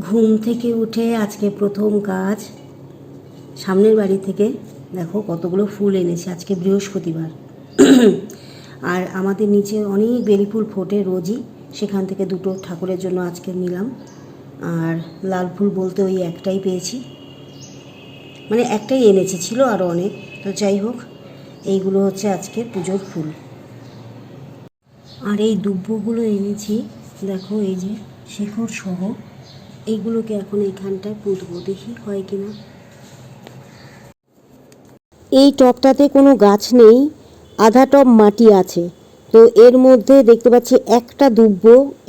ঘুম থেকে উঠে আজকে প্রথম কাজ, সামনের বাড়ি থেকে দেখো কতগুলো ফুল এনেছে, আজকে বৃহস্পতিবার। আর আমাদের নিচে অনেক বেলি ফুল ফোটে রোজই, সেখান থেকে দুটো ঠাকুরের জন্য আজকে নিলাম। আর লাল ফুল বলতে ওই একটাই পেয়েছি। মানে একটাই এনেছি, ছিল আরও অনেক। তো যাই হোক, এইগুলো হচ্ছে আজকে পুজোর ফুল। আর এই দুব্বগুলো এনেছি দেখো, এই যে শেখর সহ, এইগুলোকে এখন এইখানটায় পুঁতবো, দেখি হয় কিনা। এই টবটাতে কোনো গাছ নেই, আধা টব মাটি আছে। তো এর মধ্যে দেখতে পাচ্ছি একটা দুব্ব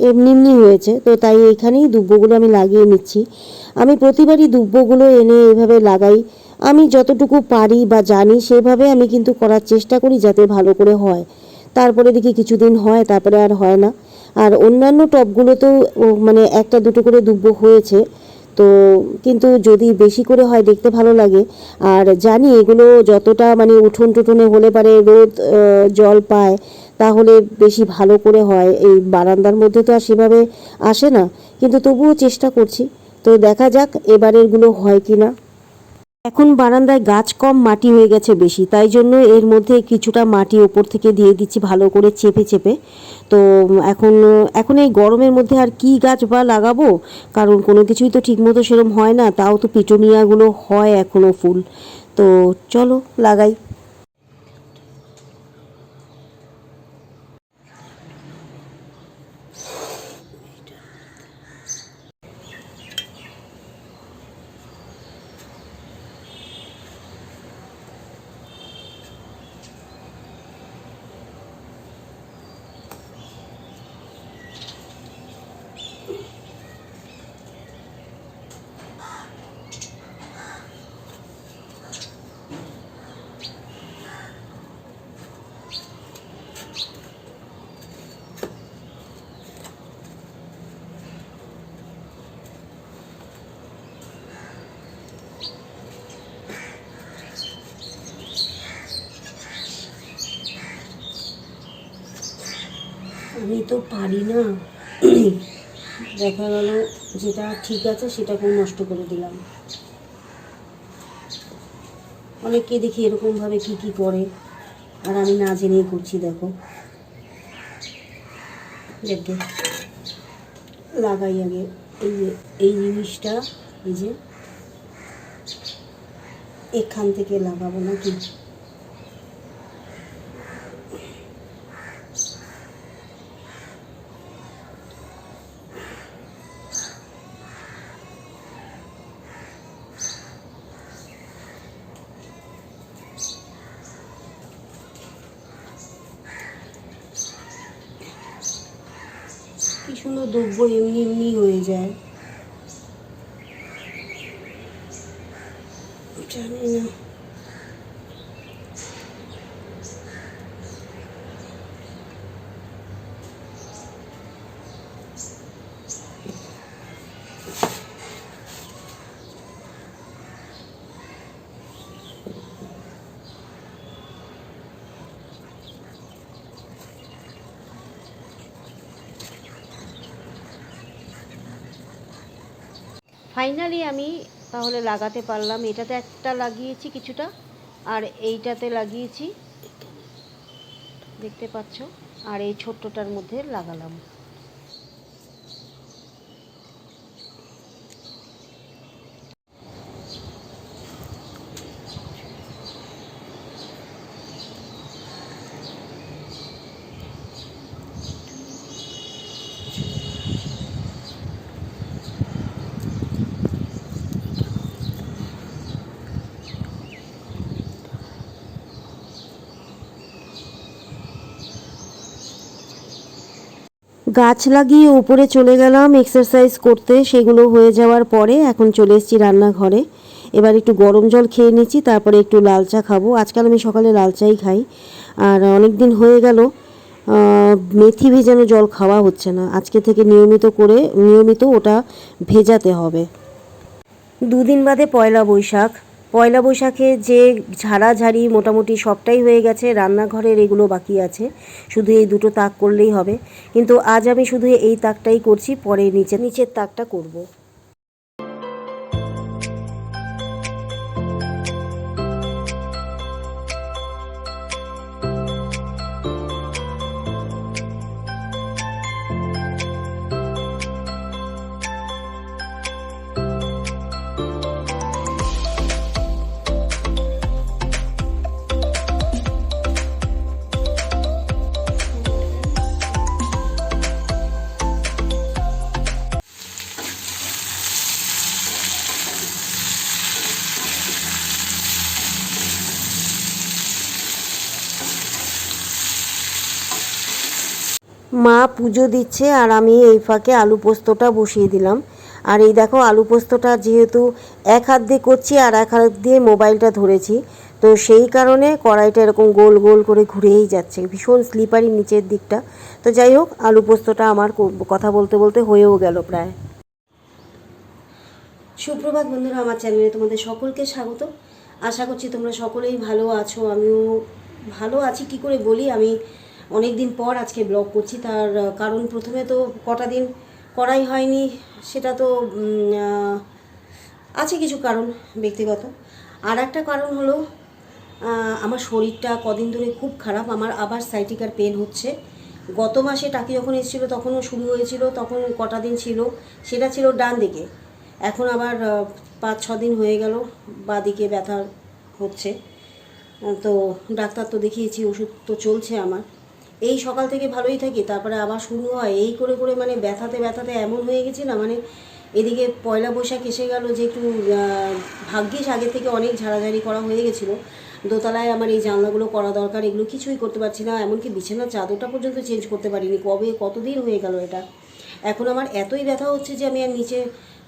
এমনি এমনি হয়েছে, তো তাই এখানেই দুব্বগুলো আমি লাগিয়ে নিচ্ছি। আমি প্রতিবারই দুব্বগুলো এনে এভাবে লাগাই। আমি যতটুকু পারি বা জানি সেভাবে আমি কিন্তু করার চেষ্টা করি যাতে ভালো করে হয়। তারপরে দেখি কিছুদিন হয়, তারপরে আর হয় না। আর অন্যান্য টবগুলোতেও মানে একটা দুটো করে দুব্ব হয়েছে। তো কিন্তু যদি বেশি করে হয়, দেখতে ভালো লাগে। আর জানি এগুলো যতটা মানে উঠোন টুঠোনে হলে পারে, রোদ জল পায়, তাহলে বেশি ভালো করে হয়। এই বারান্দার মধ্যে তো আর সেভাবে আসে না। কিন্তু তবুও চেষ্টা করছি। তো দেখা যাক এবারেরগুলো হয় কি না এখন বারান্দায় গাছ কম, মাটি হয়ে গেছে বেশি। তাই জন্য এর মধ্যে কিছুটা মাটি ওপর থেকে দিয়ে দিচ্ছি ভালো করে চেপে চেপে। তো এখন এখন এই গরমের মধ্যে আর কি গাছ বা লাগাবো? কারণ কোনো কিছুই তো ঠিকমতো সেরম হয় না, তাও তো পিটোনিয়াগুলো হয় এখনও ফুল। তো চলো, লাগাই আমি তো পারি না। দেখা গেল যেটা ঠিক আছে সেটাকেও নষ্ট করে দিলাম। অনেককে দেখি এরকমভাবে কি কি করে, আর আমি না জেনেই করছি, দেখো। দেখবে। লাগাই আগে এই যে, এই জিনিসটা, এই যে। এখান থেকে লাগাবো নাকি? সুন্দর দ্রব্য এমনি এমনি হয়ে যায় জানি না ফাইনালি আমি তাহলে লাগাতে পারলাম। এটাতে একটা লাগিয়েছি কিছুটা, আর এইটাতে লাগিয়েছি, দেখতে পাচ্ছ, আর এই ছোট্টটার মধ্যে লাগালাম। গাছ লাগিয়ে উপরে চলে গেলাম। এক্সারসাইজ করতে সেগুলো হয়ে যাওয়ার পরে এখন চলে এসেছি রান্নাঘরে। এবার একটু গরম জল খেয়ে নিচ্ছি, তারপরে একটু লাল চা খাব। আজকাল আমি সকালে লাল চাই খাই। আর অনেক দিন হয়ে গেল মেথি ভেজানো জল খাওয়া হচ্ছে না। আজকে থেকে নিয়মিত করে, নিয়মিত ওটা ভেজাতে হবে। দুদিন বাদে পয়লা বৈশাখ। পয়লা বৈশাখে যে ঝাড়াঝাড়ি মোটামুটি সবটাই হয়ে গেছে, রান্নাঘরের এগুলো বাকি আছে শুধু এই দুটো তাক করলেই হবে কিন্তু আজ আমি শুধু এই তাকটাই করছি, পরে নিচে, নিচের তাকটা করব। মা পুজো দিচ্ছে আর আমি এই ফাঁকে আলু পোস্তটা বসিয়ে দিলাম। আর এই দেখো, আলু পোস্তটা যেহেতু এক হাত দিয়ে করছি আর এক হাত দিয়ে মোবাইলটা ধরেছি, তো সেই কারণে কড়াইটা এরকম গোল গোল করে ঘুরেই যাচ্ছে, ভীষণ স্লিপারি নিচের দিকটা। তো যাই হোক, আলু পোস্তটা আমার কথা বলতে বলতে হয়েও গেল প্রায়। সুপ্রভাত বন্ধুরা, আমার চ্যানেলে তোমাদের সকলকে স্বাগত। আশা করছি তোমরা সকলেই ভালো আছো। আমিও ভালো আছি, কি করে বলি? আমি অনেক দিন পর আজকে ব্লগ করছি, তার কারণ প্রথমে তো কটা দিন করাই হয়নি, সেটা তো আছে কিছু কারণ ব্যক্তিগত। আর একটা কারণ হলো আমার শরীরটা কদিন ধরে খুব খারাপ, আমার আবার সাইটিকার পেন হচ্ছে। গত মাসে টাকি যখন এসেছিল, তখনও শুরু হয়েছিল, তখন কটা দিন ছিল, সেটা ছিল ডান দিকে। এখন আবার পাঁচ, ছ দিন হয়ে গেল বা দিকে ব্যথা হচ্ছে। তো ডাক্তার তো দেখিয়েছি, ওষুধ তো চলছে আমার। এই সকাল থেকে ভালোই থাকি, তারপরে আবার শুরু হয়। এই করে করে মানে ব্যথাতে ব্যথাতে এমন হয়ে গেছি না মানে এদিকে পয়লা বৈশাখ এসে গেল যে একটু ভাগ্যিস আগে থেকে অনেক ঝাড়াঝাড়ি করা হয়ে গেছিল। দোতলায় আমার এই জানলাগুলো করা দরকার, এগুলো কিছুই করতে পারছি না, এমনকি বিছানার চাদরটা পর্যন্ত চেঞ্জ করতে পারিনি। কবে কতদিন হয়ে গেল এটা? এখন আমার এতই ব্যথা হচ্ছে যে আমি আর নিচে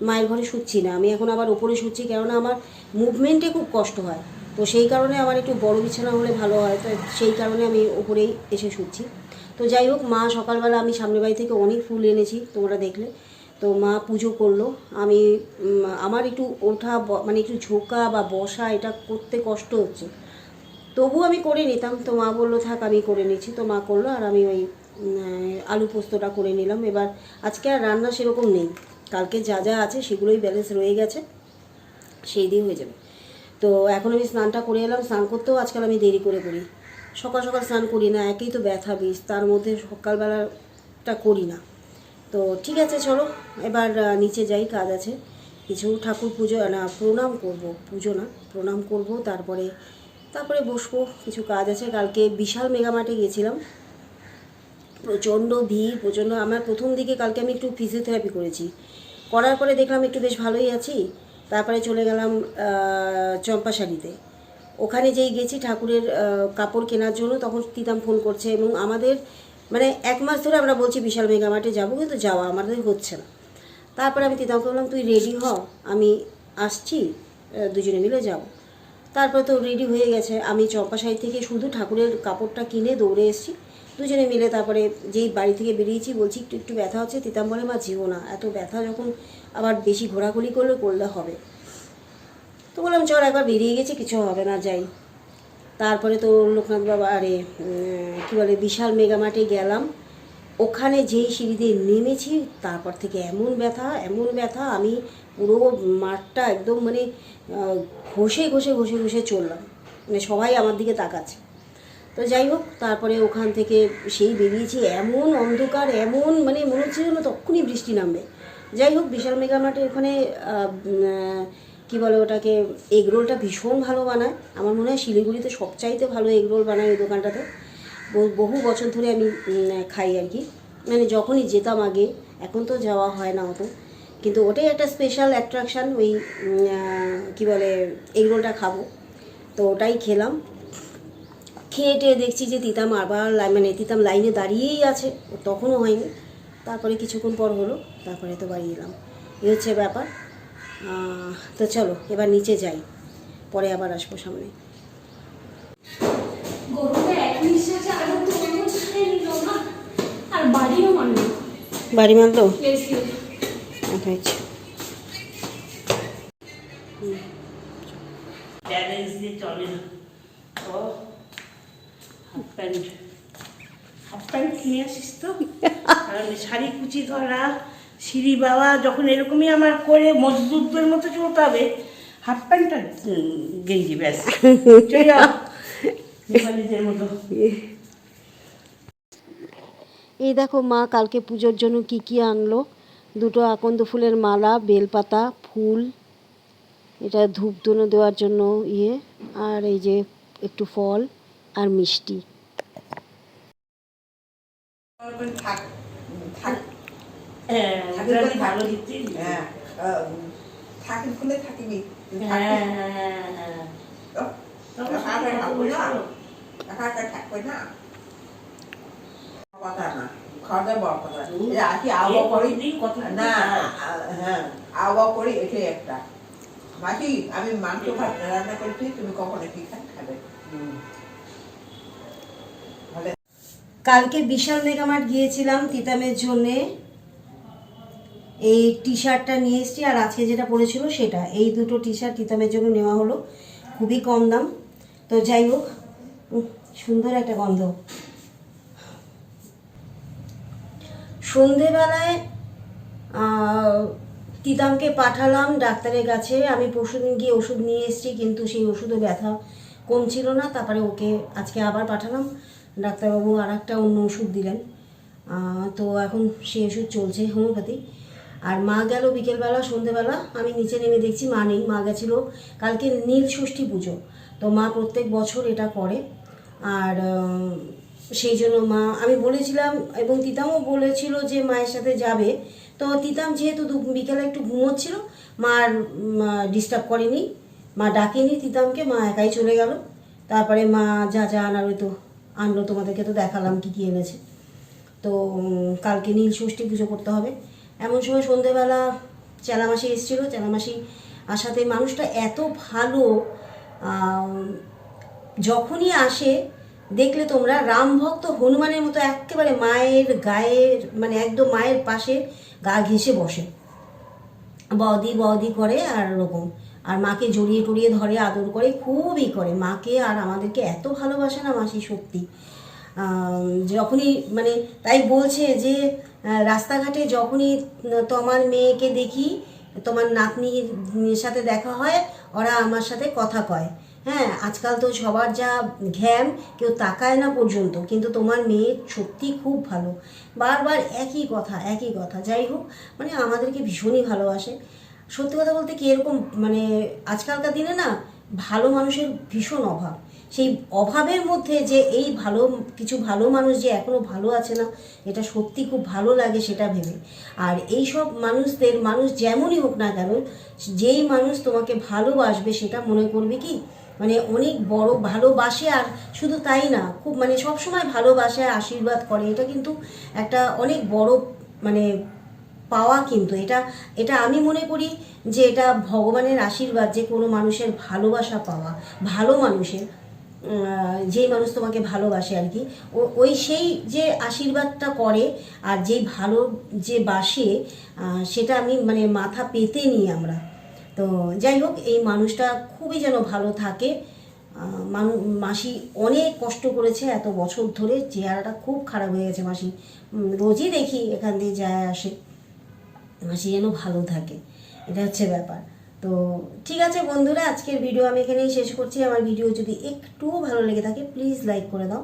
মায়ের ঘরে শুচ্ছি না। আমি এখন আবার ওপরে শুচ্ছি, কেননা আমার মুভমেন্টে খুব কষ্ট হয়। তো সেই কারণে আমার একটু বড় বিছানা হলে ভালো হয়, তো সেই কারণে আমি ওপরেই এসে শুচ্ছি। তো যাই হোক, মা সকালবেলা আমি সামনের বাড়ি থেকে অনেক ফুল এনেছি, তোমরা দেখলে। তো মা পুজো করল। আমি আমার একটু ওঠা মানে একটু ঝোঁকা বা বসা, এটা করতে কষ্ট হচ্ছে। তবু আমি করে নিতাম। তো মা বলল, থাক, আমি করে নিচ্ছি। তো মা করল আর আমি ওই আলু পোস্তটা করে নিলাম। এবার আজকে আর রান্না সেরকম নেই। কালকে যা যা আছে সেগুলোই ব্যালেন্স রয়ে গেছে। সেই দিয়ে হয়ে যাবে। তো এখন আমি স্নানটা করে এলাম, স্নান করতেও আজকাল আমি দেরি করে করি। সকাল সকাল স্নান করি না, একেই তো ব্যথা বিষ, তার মধ্যে সকালবেলাটা করি না। তো ঠিক আছে, চলো, এবার নিচে যাই, কাজ আছে। কিছু ঠাকুর পুজো না, প্রণাম করব, পুজো না, প্রণাম করব, তারপরে তারপরে বসবো, কিছু কাজ আছে। কালকে বিশাল মেগামার্টে গেছিলাম প্রচণ্ড ভিড়, প্রচণ্ড, আমার প্রথম দিকে কালকে আমি একটু ফিজিওথেরাপি করেছি। করার পরে দেখলাম একটু বেশ ভালোই আছি। তারপরে চলে গেলাম চম্পাশাড়িতে ওখানে যেই গেছি ঠাকুরের কাপড় কেনার জন্য, তখন তিতাম ফোন করছে এবং আমাদের মানে এক মাস ধরে আমরা বলছি, বিশাল মেগামার্টে যাব, কিন্তু যাওয়া আমাদের হচ্ছে না। তারপরে আমি তিতামকে বললাম, তুই রেডি হ, আমি আসছি দুজনে মিলে যাব। তারপরে তো রেডি হয়ে গেছে। আমি চম্পাশাড়ি থেকে শুধু ঠাকুরের কাপড়টা কিনে দৌড়ে এসেছি। দুজনে মিলে তারপরে যেই বাড়ি থেকে বেরিয়েছি, বলছি, একটু একটু ব্যথা হচ্ছে, তিতাম্বরে মা যেও না। এত ব্যথা যখন আবার বেশি ঘোরাঘুরি করলে করলে হবে। তো বললাম, চল, একবার বেরিয়ে গেছি, কিছু হবে না, যাই। তারপরে তো লোকনাথ বাবা, আরে কী বলে, বিশাল মেগামার্টে গেলাম। ওখানে যেই সিঁড়ি দিয়ে নেমেছি, তারপর থেকে এমন ব্যথা এমন ব্যথা, আমি পুরো মাঠটা একদম মানে ঘষে ঘষে ঘষে ঘষে চললাম। মানে সবাই আমার দিকে তাকাচ্ছে। তো যাই হোক, তারপরে ওখান থেকে সেই বেরিয়েছি, এমন অন্ধকার, এমন মানে মনে হচ্ছে যেন তখনই বৃষ্টি নামবে। যাই হোক, বিশাল মেগামার্টের ওখানে কি বলে ওটাকে এগরোলটা ভীষণ ভালো বানায়। আমার মনে হয় শিলিগুড়িতে সবচাইতে ভালো এগরোল বানায় ওই দোকানটাতে। বহু- বছর ধরে আমি খাই আর কি। মানে যখনই যেতাম আগে, এখন তো যাওয়া হয় না অত। কিন্তু ওটাই একটা স্পেশাল অ্যাট্রাকশান ওই কি বলে এগরোলটা খাব। তো ওটাই খেলাম। খেয়ে টেয়ে দেখছি যে তিতাম আবার মানে তিতাম লাইনে দাঁড়িয়েই আছে। তখনও হয়নি। তারপরে কিছুক্ষণ পর হলো, তারপরে তো বাড়ি এলাম। এই হচ্ছে ব্যাপার। তো চলো, এবার নিচে যাই। পরে আবার আসব সামনে। বাড়ি মানলো আচ্ছা আচ্ছা। অনিল ও হাফ প্যান্ট। হাফ প্যান্ট কিনে আসিস তো? শাড়ি কুচি ধরা সিঁড়ি বাবা যখন এরকমই আমার করে মজদুরদের মতো চলতে হবে হাফ প্যান্ট আর গেঞ্জি ব্যাস চলে যাও নেপালিদের মতো এই দেখো মা কালকে পুজোর জন্য কি কি আনলো? দুটো আকন্দ ফুলের মালা বেলপাতা ফুল এটা ধূপ ধুনো দেওয়ার জন্য ইয়ে আর এই যে একটু ফল আর মিষ্টি। থাক কালকে বিশাল মেগামার্ট গিয়েছিলাম তিতামের জন্যে। এই টি শার্টটা নিয়ে এসেছি আর আজকে যেটা পরেছিল সেটা। এই দুটো টি শার্ট তিতামের জন্য নেওয়া হলো। খুবই কম দাম। তো যাই হোক সুন্দর একটা গন্ধ। সন্ধেবেলায় তিতামকে পাঠালাম ডাক্তারের কাছে। আমি পরশুদিন গিয়ে ওষুধ নিয়ে এসেছি, কিন্তু সেই ওষুধে ব্যথা কমছিল না। তারপরে ওকে আজকে আবার পাঠালাম। ডাক্তারবাবু আর একটা অন্য ওষুধ দিলেন। তো এখন সেই ওষুধ চলছে, হোমিওপ্যাথি। আর মা গেল বিকেলবেলা, সন্ধেবেলা। আমি নিচে নেমে দেখছি মা নেই, মা গেছিল। কালকে নীল ষষ্ঠী পুজো। তো মা প্রত্যেক বছর এটা করে। আর সেই জন্য মা, আমি বলেছিলাম এবং তিতামও বলেছিল যে মায়ের সাথে যাবে। তো তিতাম যেহেতু বিকেলে একটু ঘুমোচ্ছিল, মা আর ডিস্টার্ব করেনি, মা ডাকেনি তিতামকে, মা একাই চলে গেল। তারপরে মা যা যা আনার তো আনলো, তোমাদেরকে তো দেখালাম কী কী এনেছে। তো কালকে নীল ষষ্ঠী পুজো করতে হবে। এমন সময় সন্ধেবেলা চেলামাসি এসেছিল, চেলামাসি আসাতে মানুষটা এত ভালো যখনই আসে, দেখলে তোমরা রাম ভক্ত হনুমানের মতো একেবারে মায়ের গায়ের মানে একদম মায়ের পাশে গা ঘেঁষে বসে। বদি বদি করে আর ওরকম। আর মাকে জড়িয়ে টড়িয়ে ধরে, আদর করে খুবই করে। মাকে আর আমাদেরকে এত ভালোবাসে না মাসি, সত্যি। যখনই মানে তাই বলছে যে রাস্তাঘাটে যখনই তোমার মেয়েকে দেখি, তোমার নাতনির সাথে দেখা হয়, ওরা আমার সাথে কথা কয়। হ্যাঁ আজকাল তো সবার যা ঘ্যাম, কেউ তাকায় না পর্যন্ত, কিন্তু তোমার মেয়ে সত্যি খুব ভালো। বারবার একই কথা একই কথা। যাই হোক মানে আমাদেরকে ভীষণই ভালোবাসে। সত্যি কথা বলতে কি এরকম মানে আজকালকার দিনে না ভালো মানুষের ভীষণ অভাব। সেই অভাবের মধ্যে যে এই ভালো, কিছু ভালো মানুষ যে এখনও ভালো আছে না, এটা সত্যি খুব ভালো লাগে সেটা ভেবে। আর এই সব মানুষদের, মানুষ যেমনই হোক না কেন, যেই মানুষ তোমাকে ভালোবাসবে সেটা মনে করবে কি? মানে অনেক বড় ভালোবাসে আর শুধু তাই না, খুব মানে সবসময় ভালোবাসে, আশীর্বাদ করে। এটা কিন্তু একটা অনেক বড় মানে পাওয়া কিন্তু। এটা এটা আমি মনে করি যে এটা ভগবানের আশীর্বাদ, যে কোনো মানুষের ভালোবাসা পাওয়া, ভালো মানুষের যেই মানুষ তোমাকে ভালোবাসে আর কি। ওই সেই যে আশীর্বাদটা করে আর যেই ভালো যে বাসে সেটা আমি মানে মাথা পেতে নিই আমরা। তো যাই হোক, এই মানুষটা খুবই যেন ভালো থাকে। মানু, মাসি অনেক কষ্ট করেছে এত বছর ধরে, চেহারাটা খুব খারাপ হয়ে গেছে মাসি। রোজই দেখি এখান দিয়ে যায় আসে। মাসি যেন ভালো থাকে, এটা হচ্ছে ব্যাপার। তো ঠিক আছে বন্ধুরা, আজকের ভিডিও আমি এখানেই শেষ করছি। আমার ভিডিও যদি একটুও ভালো লেগে থাকে প্লিজ লাইক করে দাও।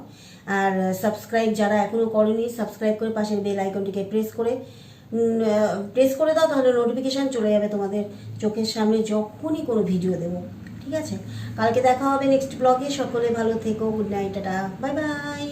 আর সাবস্ক্রাইব যারা এখনও করেনি সাবস্ক্রাইব করে পাশের বেল আইকনটিকে প্রেস করে প্রেস করে দাও, তাহলে নোটিফিকেশান চলে যাবে তোমাদের চোখের সামনে যখনই কোনো ভিডিও দেবো। ঠিক আছে? কালকে দেখা হবে নেক্সট ব্লগে সকলে ভালো থেকো। Good night tata. Bye bye